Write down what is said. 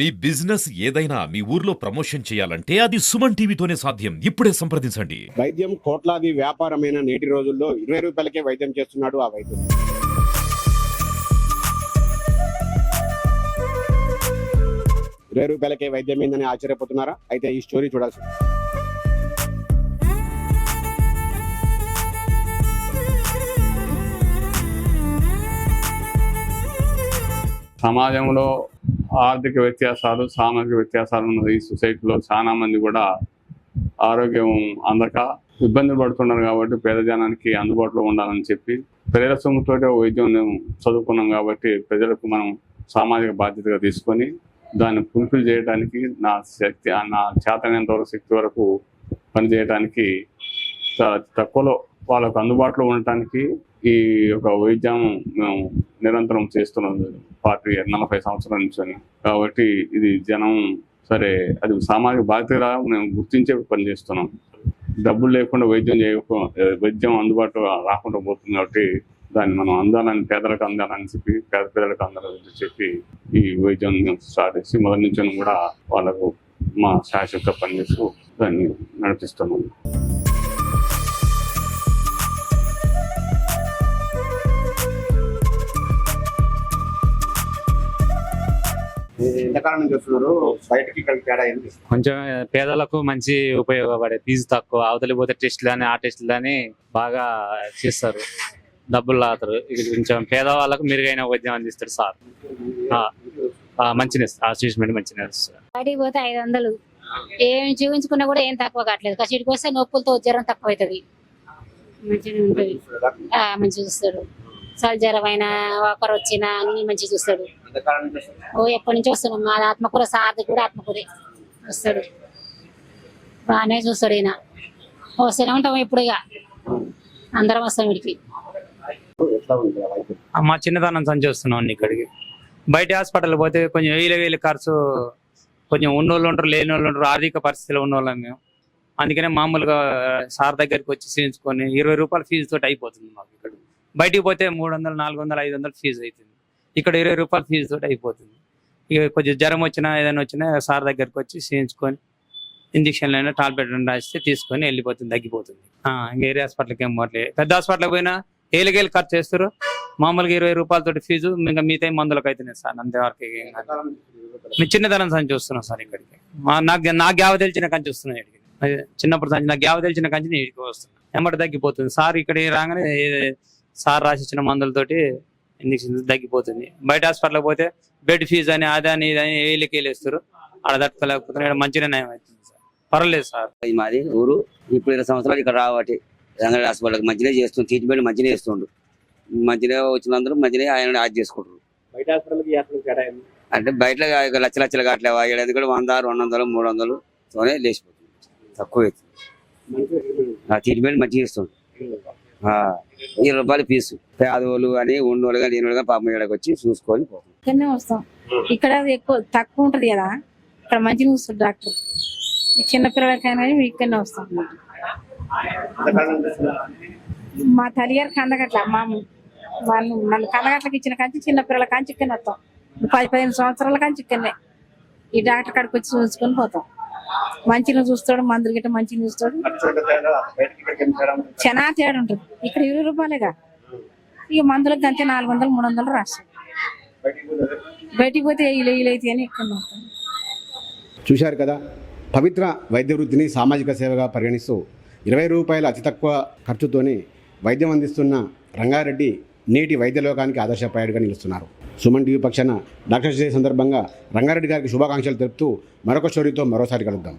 మీ business ఏదైనా మీ ఊర్లో promotion చేయాలంటే అది సుమన్ టీవీతోనే సాధ్యం. ఇప్పుడే సంప్రదించండి. వైద్యం కోట్లాది వ్యాపారమైన నేటి రోజుల్లో ఇరవై రూపాయలకే వైద్యం చేస్తున్నాడు ఆ వైద్యుడు. ఇరవై రూపాయలకే వైద్యం ఏందని ఆశ్చర్యపోతున్నారా? అయితే ఈ స్టోరీ చూడాల్సి సమాజంలో ఆర్థిక వ్యత్యాసాలు సామాజిక వ్యత్యాసాలు ఉన్న ఈ సొసైటీలో. చాలా మంది కూడా ఆరోగ్యం అందక ఇబ్బందులు పడుతున్నారు కాబట్టి పేద జనానికి అందుబాటులో ఉండాలని చెప్పి ప్రజల సొమ్ముతోటే వైద్యం మేము చదువుకున్నాం కాబట్టి ప్రజలకు మనం సామాజిక బాధ్యతగా తీసుకొని దాన్ని ఫుల్ఫిల్ చేయడానికి నా శక్తి నా చేతనంత వరకు శక్తి వరకు పనిచేయడానికి తక్కువలో వాళ్ళకు అందుబాటులో ఉండటానికి ఈ యొక్క వైద్యం మేము నిరంతరం చేస్తున్నాం. పార్టీ నలభై సంవత్సరాల నుంచి కాబట్టి ఇది జనం సరే అది సామాజిక బాధ్యతగా మేము గుర్తించే పనిచేస్తున్నాం డబ్బులు లేకుండా వైద్యం చేయక వైద్యం అందుబాటులో రాకుండా పోతుంది కాబట్టి దాన్ని మనం అందాలని పేదలకు అందాలని చెప్పి పేద పిల్లలకు అందాలని చెప్పి ఈ వైద్యం మేము స్టార్ట్ చేసి మొదటి నుంచి కూడా వాళ్ళకు మా శాశ్వత పనిచేస్తూ దాన్ని నడిపిస్తున్నాం. ఎంతకాలం చేస్తున్నారు బయటకి ఇక్కడికి తేడా ఏంటి కొంచెం పేదలకు మంచి ఉపయోగపడే ఫీజు తక్కువ అవతలి పోతే టెస్టులు అని ఆ టెస్టులు అని బాగా చేస్తారు. డబ్బులు లాతారు ఇది కొంచెం పేదవాళ్ళకు మెరుగైన వైద్యం అందిస్తాడు సార్. ఆ, ఆ, ట్రీట్మెంట్ బయటికి పోతే ఐదు వందలు. ఏం చూపించుకున్నా కూడా ఏం తక్కువ కావట్లేదు. కసిడికి వస్తే నొప్పులతో జ్వరం తక్కువ అవుతుంది మంచిగా ఉంటుంది. ఆ, మంచిగా చూస్తాడు. చలి జ్వరం అయినా ఒకరు వచ్చినా అన్ని మంచిగా చూస్తాడు. ఓ ఎప్పటి నుంచి వస్తున్నాం? మా ఆత్మకూర సార్ది కూడా ఆత్మకూరే. వస్తాడు. బాగానే చూస్తాడు ఈయన. వస్తూనే ఉంటాం ఇప్పుడు ఇక. అందరం వస్తాం వీడికి మా చిన్నతనం సంచి వస్తున్నాం ఇక్కడికి. బయట హాస్పిటల్ పోతే కొంచెం వేల వేల ఖర్చు కొంచెం ఉన్నోళ్ళు ఉంటారు లేని వాళ్ళు ఉంటారు ఆర్థిక పరిస్థితిలో ఉన్నోళ్ళం మేము. అందుకనే మామూలుగా సార్ దగ్గరికి వచ్చి చేయించుకొని ఇరవై రూపాయల ఫీజు తోటి అయిపోతుంది మాకు ఇక్కడ. బయటికి పోతే మూడు వందలు నాలుగు వందలు ఐదు వందలు ఫీజు అవుతుంది ఇక్కడ ఇరవై రూపాయల ఫీజు తోటి అయిపోతుంది. ఇక కొంచెం జ్వరం వచ్చినా ఏదైనా వచ్చినా సార్ దగ్గరికి వచ్చి చేయించుకొని ఇంజక్షన్లు అయినా టాబ్లెట్ రాస్తే తీసుకొని వెళ్ళిపోతుంది తగ్గిపోతుంది. ఇంకా ఏరియా హాస్పిటల్కి ఏం పోవట్లేదు పెద్ద హాస్పిటల్కి పోయినా ఏళ్ళకేళ్ళు ఖర్చు చేస్తారు. మామూలుగా ఇరవై రూపాయలతో ఫీజు ఇంకా మిగతా మందులకు అవుతున్నాయి సార్ అంతవరకు వరకు మీ చిన్నతనం సంచి చూస్తున్నాం సార్ ఇక్కడికి. నాకు నాకు గ్యావ తెలిసిన కంచి వస్తున్నాయి ఇక్కడికి. చిన్నప్పటి చిన్నప్పుడు సంచి నాకు గ్యావ తెలిసిన కంచి నేను ఇక్కడికి వస్తున్నాను ఎమ్మటి తగ్గిపోతుంది. సార్ ఇక్కడ రాగానే సార్ రాసిచ్చిన మందులతోటి ఇంజక్షన్ తగ్గిపోతుంది. బయట హాస్పిటల్కి పోతే బెడ్ ఫీజు అని అదని అని ఇది అని వెళ్ళేస్తారు. ఆడ తట్టుకోలేకపోతే ఇక్కడ మంచిగా నయం అవుతుంది సార్. పర్వాలేదు సార్. ఇది మాది ఊరు. ఇప్పుడు ఇరవై సంవత్సరాలు ఇక్కడ రావటి రంగారెడ్డి హాస్పిటల్కి మంచిగా చేస్తుంది ట్రీట్మెంట్ మంచిగా చేస్తుండ్రు మంచిగా వచ్చినందరూ మంచిగా ఆయన యాడ్ చేసుకుంటారు బయట హాస్పిటల్కి అంటే బయట లక్ష లక్షలు కావట్లే ఏడాది కూడా వంద రెండు వందలు మూడు వందలు తోనే లేచిపోతుంది. తక్కువ అవుతుంది. మంచిగా ట్రీట్మెంట్ ఆ ట్రీట్మెంట్ మంచిగా ఇస్తుంది ఉంది. ఇరవై రూపాయలు ఫీజు. పేదోళ్ళు కానీ ఉన్నోళ్ళు కానీ వాళ్ళు కానీ పాపం ఇక్కడికి వచ్చి చూసుకొని పోతాం ఇక్కడనే వస్తాం. ఇక్కడ ఎక్కువ తక్కువ ఉంటది కదా. ఇక్కడ మంచిగా చూస్తారు డాక్టర్. చిన్నపిల్లలకైనా ఇక్కడనే వస్తాం. మా తల్లిగారు కందగట్ల మాము వాళ్ళు నన్ను కందగట్లకి ఇచ్చిన కంచి చిన్నపిల్లల కంచి ఇక్కడ వస్తాం. పది పదిహేను సంవత్సరాల కంచి ఇక్కడనే. ఈ డాక్టర్ కాడికి వచ్చి చూసుకొని పోతాం. మంచిగా చూస్తాడు మందులు గిట్ట మంచిగా చూస్తాడు. ఎంత తేడా? చాలా ఉంటుంది? ఇక్కడ ఇరవై రూపాయలేగా? ఇక మందులకు అంతే నాలుగు వందలు మూడు వందలు రాస్తాం బయటికి పోతే ఇల్లు ఇల్లు అయితే అని ఇక్కడ చూశారు కదా పవిత్ర వైద్య వృత్తిని సామాజిక సేవగా పరిగణిస్తూ ఇరవై రూపాయల అతి తక్కువ ఖర్చుతోనే వైద్యం అందిస్తున్న రంగారెడ్డి నేటి వైద్య లోకానికి ఆదర్శప్రాయుడిగా నిలుస్తున్నారు. సుమన్ టీవీ పక్షాన డాక్టర్ డే సందర్భంగా రంగారెడ్డి గారికి శుభాకాంక్షలు తెలుపుతూ మరొక స్టోరీతో మరోసారి కలుద్దాం.